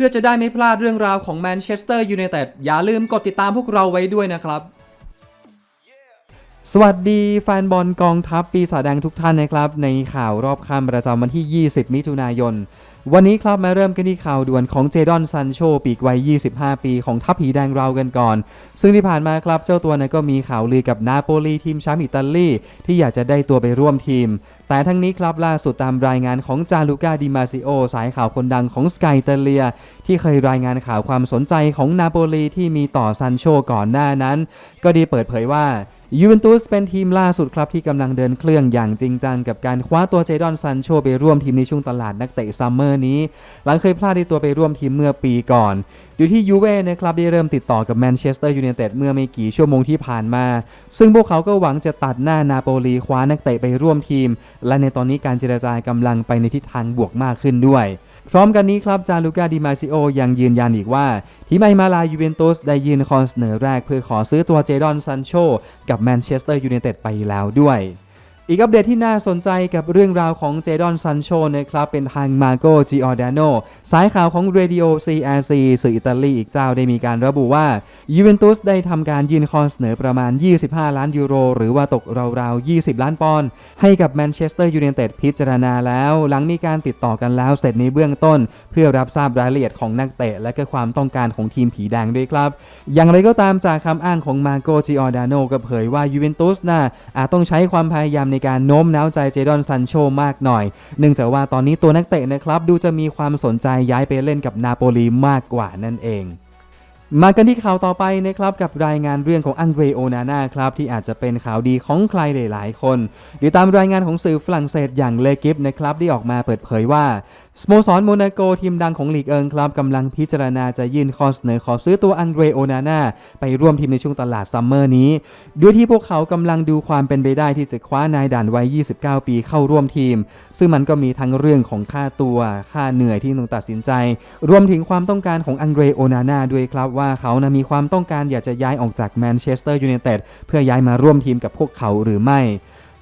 พื่อจะได้ไม่พลาดเรื่องราวของแมนเชสเตอร์ยูไนเต็ดอย่าลืมกดติดตามพวกเราไว้ด้วยนะครับ สวัสดีแฟนบอลกองทัพปีศาจแดงทุกท่านนะครับ ในข่าวรอบค่ำประจำวันที่ 20 มิถุนายน วันนี้ครับมาเริ่มกันที่ข่าวด่วนของเจดอนซันโชปีกวัย 25 ปีของทัพผีแดงเรากันก่อน ซึ่งที่ผ่านมาครับเจ้าตัวนั้นก็มีข่าวลือกับนาโปลีทีมแชมป์อิตาลีที่อยากจะได้ตัวไปร่วมทีม แต่ทั้งนี้ครับล่าสุดตามรายงานของจาลูกาดิมาซิโอ สายข่าวคนดังของสกายเตเลีย ที่เคยรายงานข่าวความสนใจของนาโปลีที่มีต่อซันโชก่อนหน้านั้น ก็ดีเปิดเผยว่า ยูเวนตุสเป็นทีมล่าสุดครับที่กำลังเดินเครื่องอย่างจริงจังกับการคว้าตัวเจดอนซันโชไปร่วมทีมในช่วงตลาดนักเตะซัมเมอร์นี้ หลังเคยพลาดในตัวไปร่วมทีมเมื่อปีก่อนอยู่ที่ยูเว่นะครับได้เริ่มติดต่อกับแมนเชสเตอร์ยูไนเต็ดเมื่อไม่กี่ชั่วโมงที่ผ่านมา ซึ่งพวกเขาก็หวังจะตัดหน้านาโปลีคว้านักเตะไปร่วมทีม และในตอนนี้การเจรจากำลังไปในทิศทางบวกมากขึ้นด้วย พร้อมกันนี้ครับจาลูกาดิมาซิโอยังยืนยันอีกว่า ทีมไอมาลายูเวนตุสได้ยื่นคอเสนอแรกเพื่อขอซื้อตัวเจดอนซันโชกับแมนเชสเตอร์ยูไนเต็ดไปแล้วด้วย อีกอัปเดตที่น่าสนใจกับเรื่องราวของเจดอนซันโชนะครับ เป็นทางมาโกจิออร์ดาโนสายข่าวของ Radio CRC สื่ออิตาลีอีกเจ้าได้มีการระบุว่ายูเวนตุสได้ทำการยื่นข้อเสนอประมาณ 25 ล้านยูโร หรือว่าตกราวๆ 20 ล้านปอนด์ให้กับแมนเชสเตอร์ยูไนเต็ดพิจารณาแล้ว หลังมีการติดต่อกันแล้วเสร็จในเบื้องต้น เพื่อรับทราบรายละเอียดของนักเตะ และก็ความต้องการของทีมผีแดงด้วยครับ อย่างไรก็ตามจากคำอ้างของมาโกจิออร์ดาโนก็เผยว่ายูเวนตุสน่ะอาจต้องใช้ความพยายามในการโน้มน้าวใจเจดอนซันโชมากหน่อย เนื่องจากว่าตอนนี้ตัวนักเตะนะครับดูจะมีความสนใจย้ายไปเล่นกับนาโปลีมากกว่านั่นเอง มากันที่ข่าวต่อไปนะครับกับรายงานเรื่องของอังเดรโอนาน่าครับที่อาจจะเป็นข่าวดีของใครหลายๆ คนเดี๋ยวตามรายงานของสื่อฝรั่งเศสอย่างเลกิฟนะครับได้ออกมาเปิดเผยว่าสโมสรโมนาโกทีมดังของลีกเอิงครับกำลังพิจารณาจะยื่นข้อเสนอขอซื้อตัวอังเดรโอนาน่าไปร่วมทีมในช่วงตลาดซัมเมอร์นี้ด้วยที่พวกเขากำลังดูความเป็นไปได้ที่จะคว้านายด่านวัย 29 ปีเข้าร่วมทีม ซึ่งมันก็มีทั้งเรื่องของค่าตัว ค่าเหนื่อยที่ต้องตัดสินใจ รวมถึงความต้องการของอังเดรโอนาน่าด้วยครับว่าเขานะมีความต้องการอยากจะย้ายออกจากแมนเชสเตอร์ยูไนเต็ดเพื่อย้ายมาร่วมทีมกับพวกเขาหรือไม่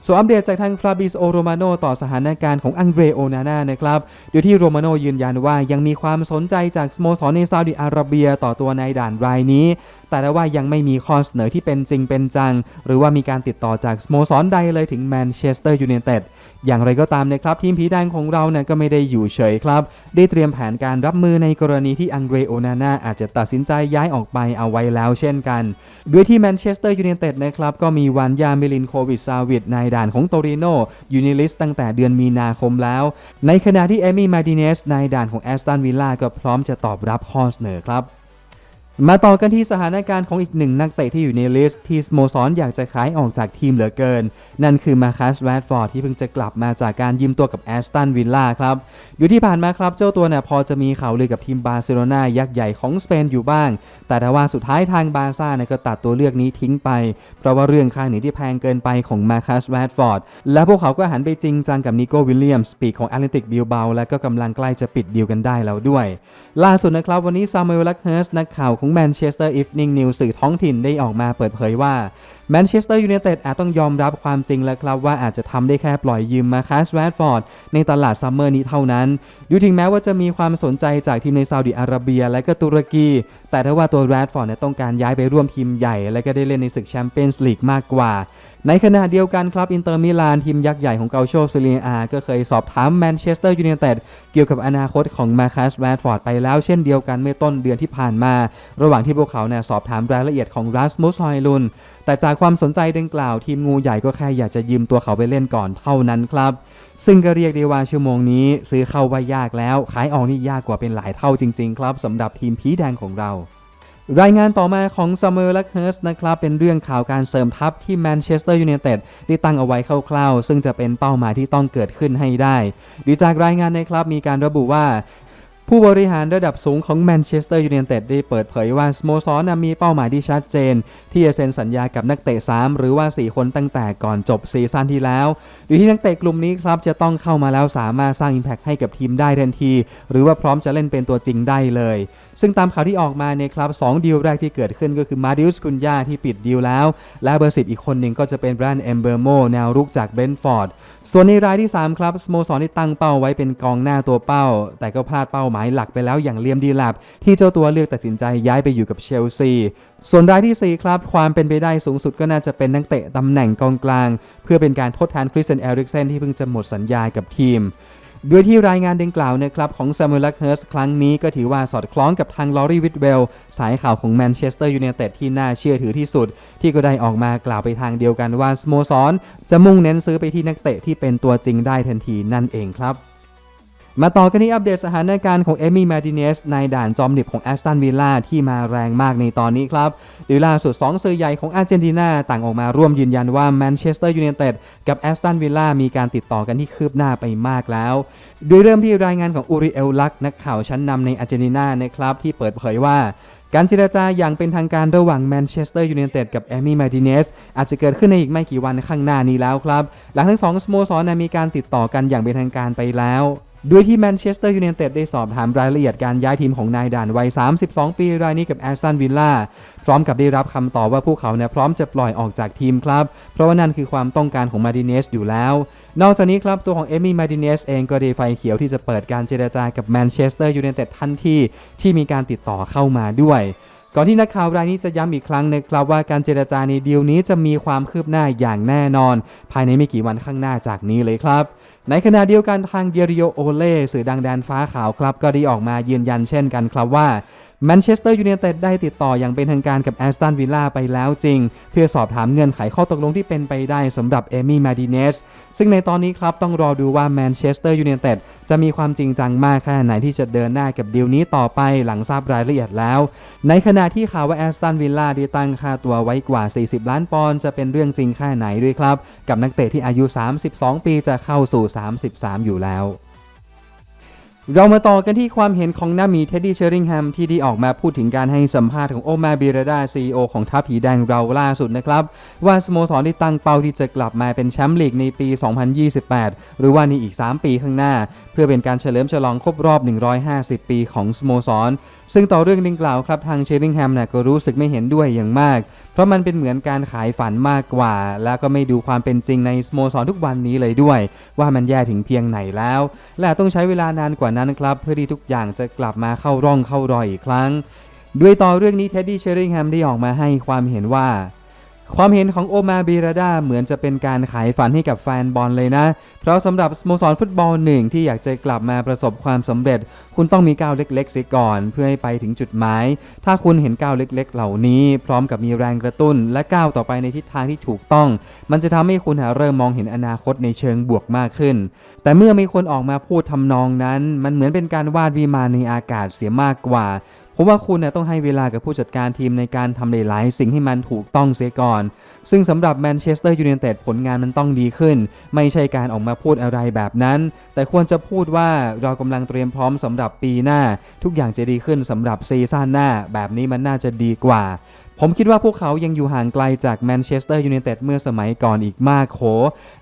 ส่วนอัปเดตจากทางฟราบิสโอโรมาโนต่อสถานการณ์ของอังเดรโอนาน่านะครับ โดยที่โรมาโนยืนยันว่ายังมีความสนใจจากสโมสรในซาอุดิอาระเบียต่อตัวนายด่านรายนี้แต่ว่ายังไม่มีข้อเสนอที่เป็นจริงเป็นจัง หรือว่ามีการติดต่อจากสโมสรใดเลยถึงแมนเชสเตอร์ยูไนเต็ดอย่างไรก็ตามนะครับทีมผีแดงของเราเนี่ยก็ไม่ได้อยู่เฉยครับ ได้เตรียมแผนการรับมือในกรณีที่อังเดรโอนาน่าอาจจะตัดสินใจย้ายออกไปเอาไว้แล้วเช่นกัน ด้วยที่แมนเชสเตอร์ยูไนเต็ดนะครับก็มีวานยาเมลินโควิดซาวิดนายด่านของโตริโนยูนิลิสตั้งแต่เดือนมีนาคมแล้ว ในขณะที่เอมี่มาดิเนสนายด่านของแอสตันวิลล่าก็พร้อมจะตอบรับข้อเสนอครับ มาต่อกันที่สถานการณ์ของอีกหนึ่งนักเตะที่อยู่ในลิสต์ที่สโมสรอยากจะขายออกจากทีมเหลือเกิน นั่นคือมาคัสแรดฟอร์ดที่เพิ่งจะกลับมาจากการยืมตัวกับแอสตันวิลล่าครับอยู่ที่ผ่านมาครับ เจ้าตัวเนี่ยพอจะมีข่าวลือกับทีมบาร์เซโลนายักษ์ใหญ่ของสเปนอยู่บ้าง แต่ถ้าว่าสุดท้ายทางบาร์ซ่าเนี่ยก็ตัดตัวเลือกนี้ทิ้งไป เพราะว่าเรื่องค่าเหนื่อยที่แพงเกินไปของมาคัสแรดฟอร์ดและพวกเขาก็หันไปจริงจังกับนิโก้วิลเลียมสปีกของแอตเลติกบิลเบาและก็กำลังใกล้จะปิดดีลกันได้แล้วด้วย ล่าสุดนะครับวันนี้ซามูเอลลักเฮิร์สนักข่าวของแมนเชสเตอร์อีฟนิ่งนิวสื่อท้องถิ่นได้ออกมาเปิดเผยว่าแมนเชสเตอร์ยูไนเต็ดอาจต้องยอมรับความจริงแล้วครับว่าอาจจะทำได้แค่ปล่อยยืมมาคัสแรดฟอร์ดในตลาดซัมเมอร์นี้เท่านั้นดูถึงแม้ว่าจะมีความสนใจจากทีมในซาอุดิอาระเบีย และก็ตุรกี แต่ถ้าว่าตัวแรดฟอร์ดเนี่ยต้องการย้ายไปร่วมทีมใหญ่ และก็ได้เล่นในศึกแชมเปี้ยนส์ลีกมากกว่าในขณะเดียวกันครับอินเตอร์มิลานทีมยักษ์ใหญ่ของเกาโชซิเลียอาก็เคยสอบถามแมนเชสเตอร์ยูไนเต็ดเกี่ยวกับอนาคตของมาคัสแรดฟอร์ดไปแล้วเช่นเดียวกันเมื่อต้นเดือนที่ผ่านมา ระหว่างที่พวกเขาเนี่ยสอบถามรายละเอียดของรัสมุสฮอยลุน แต่จากความสนใจดังกล่าวทีมงูใหญ่ก็แค่อยากจะยืมตัวเขาไปเล่นก่อนเท่านั้นครับ ซึ่งก็เรียกได้ว่าชั่วโมงนี้ ซื้อเข้าว่ายากแล้ว ขายออกนี่ยากกว่าเป็นหลายเท่าจริงๆ ครับสำหรับทีมผีแดงของเรารายงานต่อมาของซัมเมอร์และเฮิร์สนะครับเป็นเรื่องข่าวการเสริมทัพที่แมนเชสเตอร์ยูไนเต็ดได้ตั้งเอาไว้คร่าวๆ ซึ่งจะเป็นเป้าหมายที่ต้องเกิดขึ้นให้ได้ดีจากรายงานนะครับมีการระบุว่า ผู้บริหารระดับสูงของแมนเชสเตอร์ยูไนเต็ดได้เปิดเผยว่าสโมสรนมีเป้าหมายที่ชัดเจน ที่จะเซ็นสัญญากับนักเตะ 3 หรือว่า 4 คนตั้งแต่ก่อนจบซีซั่นที่แล้วโดยที่นักเตะกลุ่มนี้ครับจะต้องเข้ามาแล้วสามารถสร้าง Impact ให้กับทีมได้ทันที หรือว่าพร้อมจะเล่นเป็นตัวจริงได้เลย ซึ่งตามข่าวที่ออกมาเนี่ยครับสองดีลแรกที่เกิดขึ้นก็คือมาดิอุสกุนยาที่ปิดดีลแล้ว และเบอร์สิบอีกคนหนึ่งก็จะเป็นแบรนด์เอมเบอร์โมแนวรุกจากเบนฟอร์ดส่วนในรายที่3ครับสโมสรที่ตั้งเป้าไว้เป็นกองหน้าตัวเป้า แต่ก็พลาดเป้าหมายหมายหลักไปแล้วอย่างเลียมดีแลบที่เจ้าตัวเลือกตัดสินใจย้ายไปอยู่กับเชลซี ส่วนรายที่ 4 ครับ ความเป็นไปได้สูงสุดก็น่าจะเป็นนักเตะตำแหน่งกองกลาง เพื่อเป็นการทดแทนคริสเตนเอริกเซนที่เพิ่งจะหมดสัญญากับทีมด้วยที่รายงานดังกล่าวนะครับของซามูเอลเฮิร์สครั้งนี้ก็ถือว่าสอดคล้องกับทางลอรีวิทเวลสายข่าวของแมนเชสเตอร์ยูไนเต็ดที่น่าเชื่อถือที่สุด ที่ก็ได้ออกมากล่าวไปทางเดียวกันว่าสโมสรจะมุ่งเน้นซื้อไปที่นักเตะที่เป็นตัวจริงได้ทันทีนั่นเองครับ มาต่อกันที่อัปเดตสถานการณ์ของเอมี่มาดิเนสในด่านจอมดิบของแอสตันวิลล่าที่มาแรงมากในตอนนี้ครับดยล่าสุด 2 สื่อใหญ่ของอาร์เจนตินาต่างออกมาร่วมยืนยันว่าแมนเชสเตอร์ยูไนเต็ดกับแอสตันวิลล่ามีการติดต่อกันที่คืบหน้าไปมากแล้ว โดยเริ่มที่รายงานของอูริเอลลักนักข่าวชั้นนำในอาร์เจนตินานะครับที่เปิดเผยว่าการเจรจาอย่างเป็นทางการระหว่างแมนเชสเตอร์ยูไนเต็ดกับเอมี่มาดิเนสอาจจะเกิดขึ้นในอีกไม่กี่วันข้างหน้านี้แล้วครับ หลังทั้งสองสโมสรนะมีการติดต่อกันอย่างเป็นทางการไปแล้ว ด้วยที่แมนเชสเตอร์ยูไนเต็ดได้สอบถามรายละเอียดการย้ายทีมของนายด่านวัย 32 ปีรายนี้กับแอสตันวิลล่าพร้อมกับได้รับคำตอบว่าพวกเขาเนี่ยพร้อมจะปล่อยออกจากทีมครับ เพราะว่านั่นคือความต้องการของมาดิเนสอยู่แล้ว นอกจากนี้ครับ ตัวของเอมี่มาดิเนสเองก็ได้ไฟเขียวที่จะเปิดการเจรจากับแมนเชสเตอร์ยูไนเต็ดทันทีที่มีการติดต่อเข้ามาด้วย ก่อนที่นักข่าวรายนี้จะย้ำอีกครั้งนะครับว่าการเจรจาในดีลนี้จะมีความคืบหน้าอย่างแน่นอน ภายในไม่กี่วันข้างหน้าจากนี้เลยครับ ในขณะเดียวกันทางเดียริโอโอเล่สื่อดังแดนฟ้าขาวครับ ก็ได้ออกมายืนยันเช่นกันครับว่าแมนเชสเตอร์ยูไนเต็ดได้ติดต่ออย่างเป็นทางการกับแอสตันวิลล่าไปแล้วจริง เพื่อสอบถามเงื่อนไขข้อตกลงที่เป็นไปได้สำหรับเอมี่มาดิเนสซึ่งในตอนนี้ครับต้องรอดูว่าแมนเชสเตอร์ยูไนเต็ดจะมีความจริงจังมากแค่ไหนที่จะเดินหน้ากับดีลนี้ต่อไปหลังทราบรายละเอียดแล้ว ในขณะที่ข่าวว่าแอสตันวิลล่าได้ตั้งค่าตัวไว้กว่า 40 ล้านปอนด์จะเป็นเรื่องจริงแค่ไหนด้วยครับ กับนักเตะที่อายุ 32 ปีจะเข้าสู่ 33 อยู่แล้ว เรามาต่อกันที่ความเห็นของนามีเท็ดดี้เชอริงแฮมที่ได้ออกมาพูดถึงการให้สัมภาษณ์ของโอมาบิรดาซีอของทัพผีแดงเราล่าสุดนะครับ ว่าสโมสรที่ตั้งเป้าที่จะกลับมาเป็นแชมป์ลีกในปี 2028 หรือว่าในอีก 3 ปีข้างหน้า พื่อเป็นการเฉลิมฉลองครบรอบ 150 ปีของสโมสร ซึ่งต่อเรื่องดังกล่าวครับทางเชอริงแฮมเนี่ยก็รู้สึกไม่เห็นด้วยอย่างมาก เพราะมันเป็นเหมือนการขายฝันมากกว่า แล้วก็ไม่ดูความเป็นจริงในสโมสรทุกวันนี้เลยด้วย ว่ามันแย่ถึงเพียงไหนแล้ว และต้องใช้เวลานานกว่านั้นครับ เพื่อที่ทุกอย่างจะกลับมาเข้าร่องเข้ารอยอีกครั้ง ด้วยต่อเรื่องนี้เท็ดดี้เชอริงแฮมได้ออกมาให้ความเห็นว่า ความเห็นของโอมาบิราดาเหมือนจะเป็นการขายฝันให้กับแฟนบอลเลยนะ เพราะสำหรับสโมสรฟุตบอลหนึ่งที่อยากจะกลับมาประสบความสำเร็จ คุณต้องมีก้าวเล็กๆเสียก่อน เพื่อให้ไปถึงจุดหมาย ถ้าคุณเห็นก้าวเล็กๆ เหล่านี้ พร้อมกับมีแรงกระตุ้น และก้าวต่อไปในทิศทางที่ถูกต้อง มันจะทำให้คุณเริ่มมองเห็นอนาคตในเชิงบวกมากขึ้น แต่เมื่อมีคนออกมาพูดทำนองนั้น มันเหมือนเป็นการวาดวิมานในอากาศเสียมากกว่า เพราะว่าคุณเนี่ยต้องให้เวลากับผู้จัดการทีมในการทำหลายๆ สิ่งให้มันถูกต้องเสียก่อน ซึ่งสำหรับแมนเชสเตอร์ยูไนเต็ดผลงานมันต้องดีขึ้น ไม่ใช่การออกมาพูดอะไรแบบนั้น แต่ควรจะพูดว่าเรากำลังเตรียมพร้อมสำหรับปีหน้า ทุกอย่างจะดีขึ้นสำหรับซีซั่นหน้า แบบนี้มันน่าจะดีกว่า ผมคิดว่าพวกเขายังอยู่ห่างไกลจากแมนเชสเตอร์ยูไนเต็ดเมื่อสมัยก่อนอีกมากโข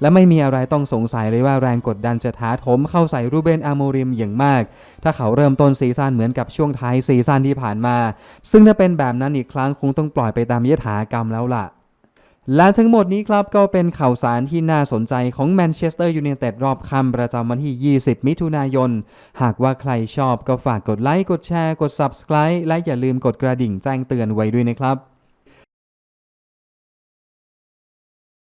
และไม่มีอะไรต้องสงสัยเลยว่าแรงกดดันจะท้าทมเข้าใส่รูเบนอาโมริมอย่างมาก ถ้าเขาเริ่มต้นซีซั่นเหมือนกับช่วงท้ายซีซั่นที่ผ่านมา ซึ่งถ้าเป็นแบบนั้นอีกครั้งคงต้องปล่อยไปตามยถากรรมแล้วล่ะและทั้งหมดนี้ครับก็เป็นข่าวสารที่น่าสนใจของแมนเชสเตอร์ยูไนเต็ดรอบค่ำประจำวันที่ 20 มิถุนายน หากว่าใครชอบก็ฝากกดไลค์ กดแชร์ กด Subscribe และอย่าลืมกดกระดิ่งแจ้งเตือนไว้ด้วยนะครับ